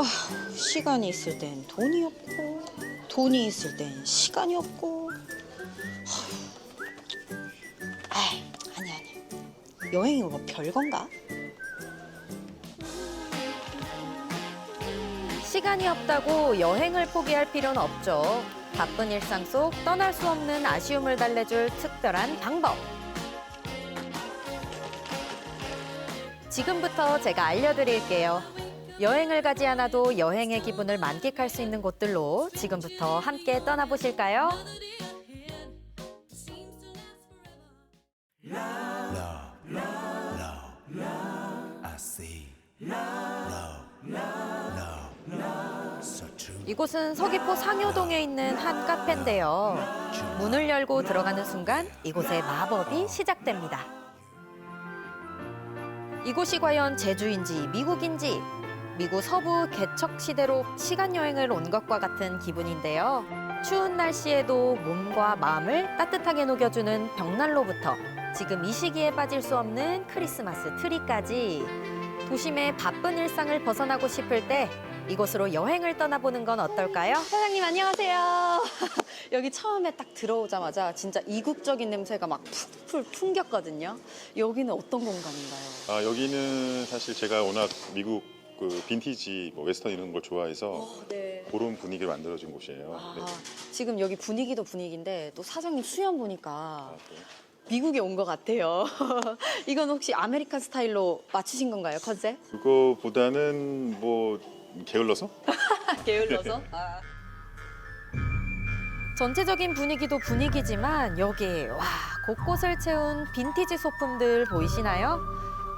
아, 시간이 있을 땐 돈이 없고 돈이 있을 땐 시간이 없고. 아, 아니 아니. 여행이 뭐 별건가? 시간이 없다고 여행을 포기할 필요는 없죠. 바쁜 일상 속 떠날 수 없는 아쉬움을 달래줄 특별한 방법. 지금부터 제가 알려드릴게요. 여행을 가지 않아도 여행의 기분을 만끽할 수 있는 곳들로 지금부터 함께 떠나보실까요? 이곳은 서귀포 상효동에 있는 한 카페인데요. 문을 열고 들어가는 순간 이곳의 마법이 시작됩니다. 이곳이 과연 제주인지 미국인지 미국 서부 개척 시대로 시간 여행을 온 것과 같은 기분인데요. 추운 날씨에도 몸과 마음을 따뜻하게 녹여주는 벽난로부터 지금 이 시기에 빠질 수 없는 크리스마스 트리까지 도심의 바쁜 일상을 벗어나고 싶을 때 이곳으로 여행을 떠나보는 건 어떨까요? 사장님 안녕하세요. 여기 처음에 딱 들어오자마자 진짜 이국적인 냄새가 막 풀풀 풍겼거든요. 여기는 어떤 공간인가요? 아, 여기는 사실 제가 워낙 미국 그 빈티지, 뭐 웨스턴 이런 걸 좋아해서 어, 네. 그런 분위기를 만들어준 곳이에요. 아, 네. 지금 여기 분위기도 분위기인데 또 사장님 수염 보니까 아, 네. 미국에 온 것 같아요. 이건 혹시 아메리칸 스타일로 맞추신 건가요, 컨셉? 그거보다는 뭐 게을러서? 게을러서? 아. 전체적인 분위기도 분위기지만 여기 와 곳곳을 채운 빈티지 소품들 보이시나요?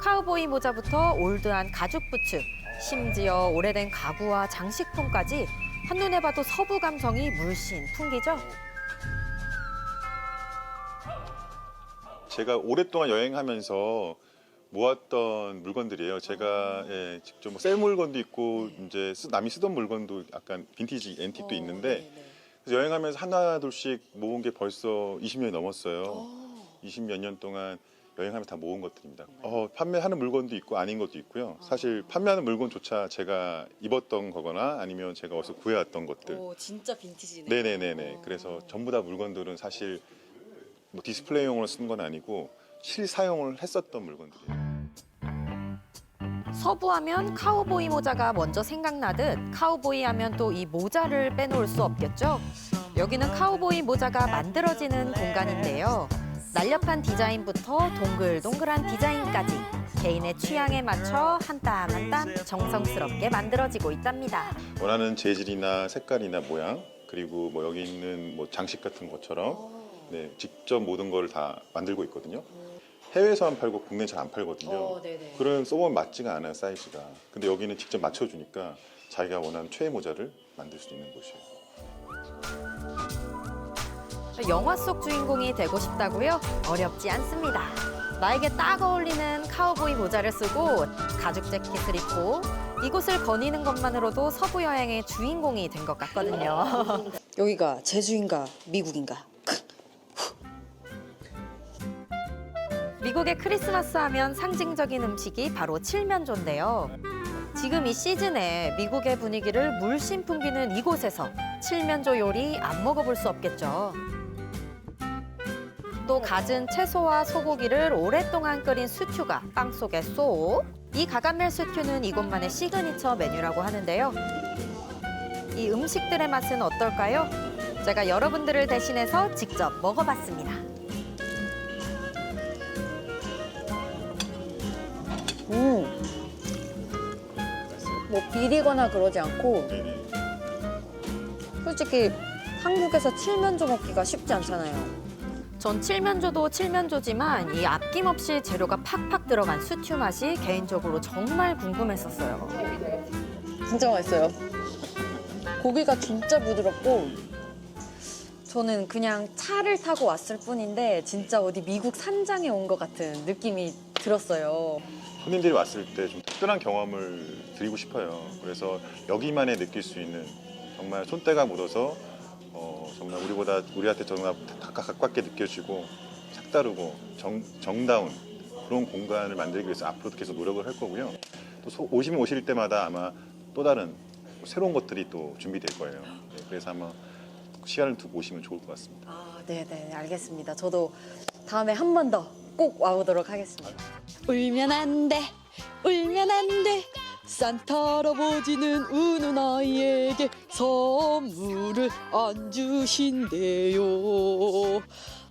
카우보이 모자부터 올드한 가죽 부츠, 심지어 오래된 가구와 장식품까지 한눈에 봐도 서부 감성이 물씬 풍기죠? 제가 오랫동안 여행하면서 모았던 물건들이에요. 제가 예, 직접 뭐새 물건도 있고 이제 쓰- 남이 쓰던 물건도 약간 빈티지 앤틱도 있는데 그래서 여행하면서 하나 둘씩 모은 게 벌써 20년이 넘었어요. 20 몇 년 동안 여행하면서 다 모은 것들입니다. 어, 판매하는 물건도 있고 아닌 것도 있고요. 사실 판매하는 물건조차 제가 입었던 거거나 아니면 제가 어디서 구해왔던 것들. 오, 진짜 빈티지네. 네네네네. 그래서 전부 다 물건들은 사실 뭐 디스플레이용으로 쓴 건 아니고 실사용을 했었던 물건들이에요. 서부하면 카우보이 모자가 먼저 생각나듯 카우보이 하면 또 이 모자를 빼놓을 수 없겠죠? 여기는 카우보이 모자가 만들어지는 공간인데요. 날렵한 디자인부터 동글동글한 디자인까지 개인의 취향에 맞춰 한 땀 한 땀 정성스럽게 만들어지고 있답니다. 원하는 재질이나 색깔이나 모양 그리고 뭐 여기 있는 뭐 장식 같은 것처럼 네, 직접 모든 걸 다 만들고 있거든요. 해외에서만 팔고 국내에 잘안 팔거든요. 어, 네네. 그런 써보면 맞지가 않아요 사이즈가. 근데 여기는 직접 맞춰주니까 자기가 원하는 최애 모자를 만들 수 있는 곳이에요. 영화 속 주인공이 되고 싶다고요? 어렵지 않습니다. 나에게 딱 어울리는 카우보이 모자를 쓰고 가죽 재킷을 입고 이곳을 거니는 것만으로도 서부 여행의 주인공이 된 것 같거든요. 여기가 제주인가 미국인가? 미국의 크리스마스 하면 상징적인 음식이 바로 칠면조인데요. 지금 이 시즌에 미국의 분위기를 물씬 풍기는 이곳에서 칠면조 요리 안 먹어볼 수 없겠죠. 또 갖은 채소와 소고기를 오랫동안 끓인 스튜가 빵 속에 쏙. 이 가감멜 스튜는 이곳만의 시그니처 메뉴라고 하는데요. 이 음식들의 맛은 어떨까요? 제가 여러분들을 대신해서 직접 먹어봤습니다. 음. 뭐 비리거나 그러지 않고. 솔직히 한국에서 칠면조 먹기가 쉽지 않잖아요. 전 칠면조도 칠면조지만 이 아낌없이 재료가 팍팍 들어간 스튜 맛이 개인적으로 정말 궁금했었어요. 진짜 맛있어요. 고기가 진짜 부드럽고 저는 그냥 차를 타고 왔을 뿐인데 진짜 어디 미국 산장에 온 것 같은 느낌이 들었어요. 손님들이 왔을 때 좀 특별한 경험을 드리고 싶어요. 그래서 여기만에 느낄 수 있는 정말 손때가 묻어서 어, 정말 우리보다 우리한테 정말 가까- 가깝게 느껴지고 색다르고 정, 정다운 그런 공간을 만들기 위해서 앞으로도 계속 노력을 할 거고요. 또 소- 오시면 오실 때마다 아마 또 다른 새로운 것들이 또 준비될 거예요. 네, 그래서 한번 시간을 두고 오시면 좋을 것 같습니다. 아, 네네, 알겠습니다. 저도 다음에 한 번 더 꼭 와보도록 하겠습니다. 울면 안 돼, 울면 안 돼. 산타 할아버지는 우는 아이에게 선물을 안 주신대요.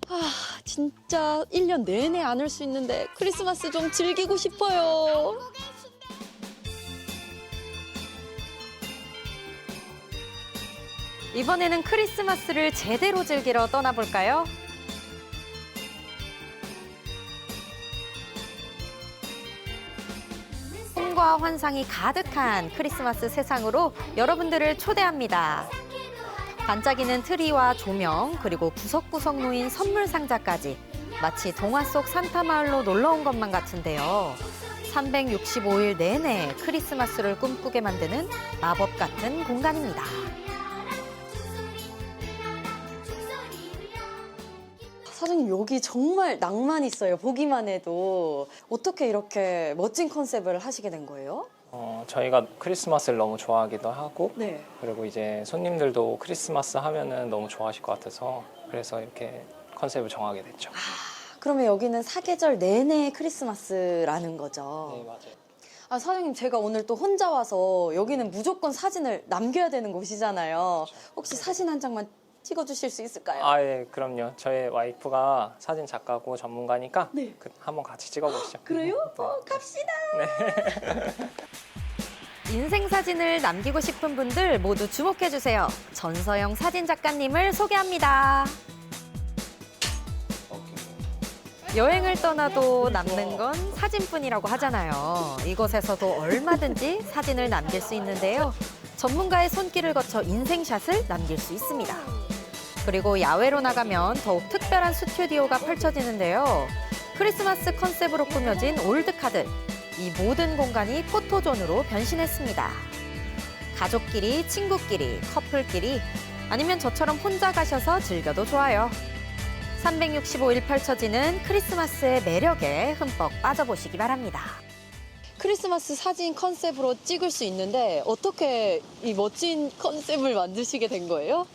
아, 진짜 1년 내내 안 올 수 있는데 크리스마스 좀 즐기고 싶어요. 이번에는 크리스마스를 제대로 즐기러 떠나볼까요? 꿈과 환상이 가득한 크리스마스 세상으로 여러분들을 초대합니다. 반짝이는 트리와 조명, 그리고 구석구석 놓인 선물 상자까지 마치 동화 속 산타 마을로 놀러 온 것만 같은데요. 365일 내내 크리스마스를 꿈꾸게 만드는 마법 같은 공간입니다. 사장님 여기 정말 낭만 있어요. 보기만 해도 어떻게 이렇게 멋진 컨셉을 하시게 된 거예요? 어, 저희가 크리스마스를 너무 좋아하기도 하고 네. 그리고 이제 손님들도 크리스마스 하면은 너무 좋아하실 것 같아서 그래서 이렇게 컨셉을 정하게 됐죠. 그러면 여기는 사계절 내내 크리스마스라는 거죠. 네 맞아요. 아 사장님 제가 오늘 또 혼자 와서 여기는 무조건 사진을 남겨야 되는 곳이잖아요. 혹시 사진 한 장만 찍어주실 수 있을까요? 아 예 그럼요. 저희 와이프가 사진 작가고 전문가니까 네. 그, 한번 같이 찍어보시죠. 그래요? 네. 어, 갑시다. 인생 사진을 남기고 싶은 분들 모두 주목해 주세요. 전서영 사진 작가님을 소개합니다. 여행을 떠나도 남는 건 사진뿐이라고 하잖아요. 이곳에서도 얼마든지 사진을 남길 수 있는데요. 전문가의 손길을 거쳐 인생샷을 남길 수 있습니다. 그리고 야외로 나가면 더욱 특별한 스튜디오가 펼쳐지는데요. 크리스마스 컨셉으로 꾸며진 올드카드. 이 모든 공간이 포토존으로 변신했습니다. 가족끼리, 친구끼리, 커플끼리, 아니면 저처럼 혼자 가셔서 즐겨도 좋아요. 365일 펼쳐지는 크리스마스의 매력에 흠뻑 빠져보시기 바랍니다. 크리스마스 사진 컨셉으로 찍을 수 있는데 어떻게 이 멋진 컨셉을 만드시게 된 거예요?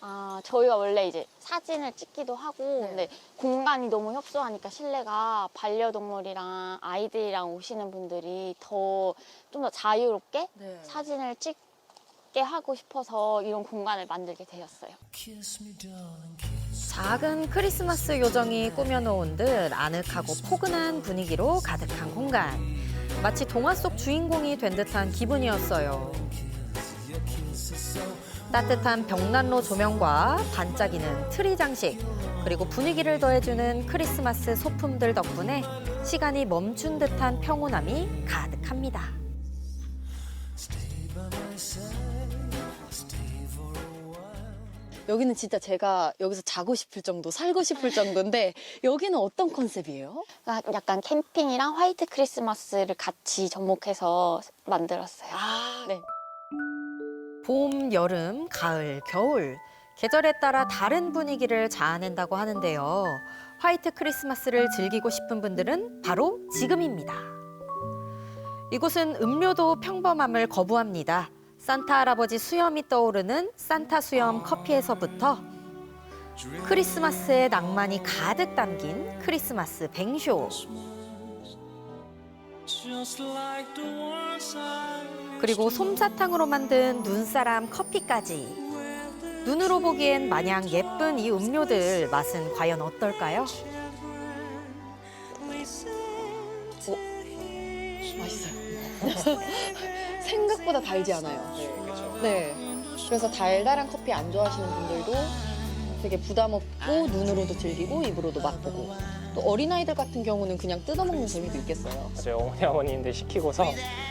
아, 저희가 원래 이제 사진을 찍기도 하고, 네. 근데 공간이 너무 협소하니까 실내가 반려동물이랑 아이들이랑 오시는 분들이 더 좀 더 자유롭게 네. 사진을 찍게 하고 싶어서 이런 공간을 만들게 되었어요. 작은 크리스마스 요정이 꾸며놓은 듯 아늑하고 포근한 분위기로 가득한 공간. 마치 동화 속 주인공이 된 듯한 기분이었어요. 따뜻한 벽난로 조명과 반짝이는 트리 장식, 그리고 분위기를 더해주는 크리스마스 소품들 덕분에 시간이 멈춘 듯한 평온함이 가득합니다. 여기는 진짜 제가 여기서 자고 싶을 정도, 살고 싶을 정도인데 여기는 어떤 컨셉이에요? 그러니까 약간 캠핑이랑 화이트 크리스마스를 같이 접목해서 만들었어요. 아, 네. 봄, 여름, 가을, 겨울. 계절에 따라 다른 분위기를 자아낸다고 하는데요. 화이트 크리스마스를 즐기고 싶은 분들은 바로 지금입니다. 이곳은 음료도 평범함을 거부합니다. 산타 할아버지 수염이 떠오르는 산타 수염 커피에서부터 크리스마스의 낭만이 가득 담긴 크리스마스 뱅쇼. 그리고 솜사탕으로 만든 눈사람 커피까지. 눈으로 보기엔 마냥 예쁜 이 음료들 맛은 과연 어떨까요? 맛있어요. 생각보다 달지 않아요. 네. 그래서 달달한 커피 안 좋아하시는 분들도 되게 부담 없고 눈으로도 즐기고 입으로도 맛보고 또 어린아이들 같은 경우는 그냥 뜯어먹는 재미도 있겠어요. 맞아요. 어머니 아버님들 시키고서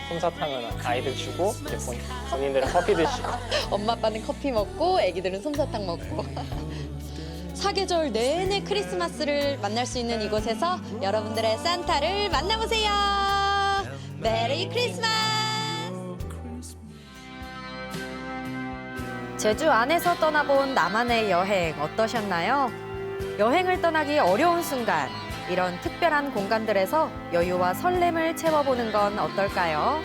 솜사탕은 아이들 주고 이제 본, 본인들은 커피 드시고 엄마 아빠는 커피 먹고 아기들은 솜사탕 먹고 사계절 내내 크리스마스를 만날 수 있는 이곳에서 여러분들의 산타를 만나보세요. 메리 크리스마스! 제주 안에서 떠나본 나만의 여행 어떠셨나요? 여행을 떠나기 어려운 순간, 이런 특별한 공간들에서 여유와 설렘을 채워보는 건 어떨까요?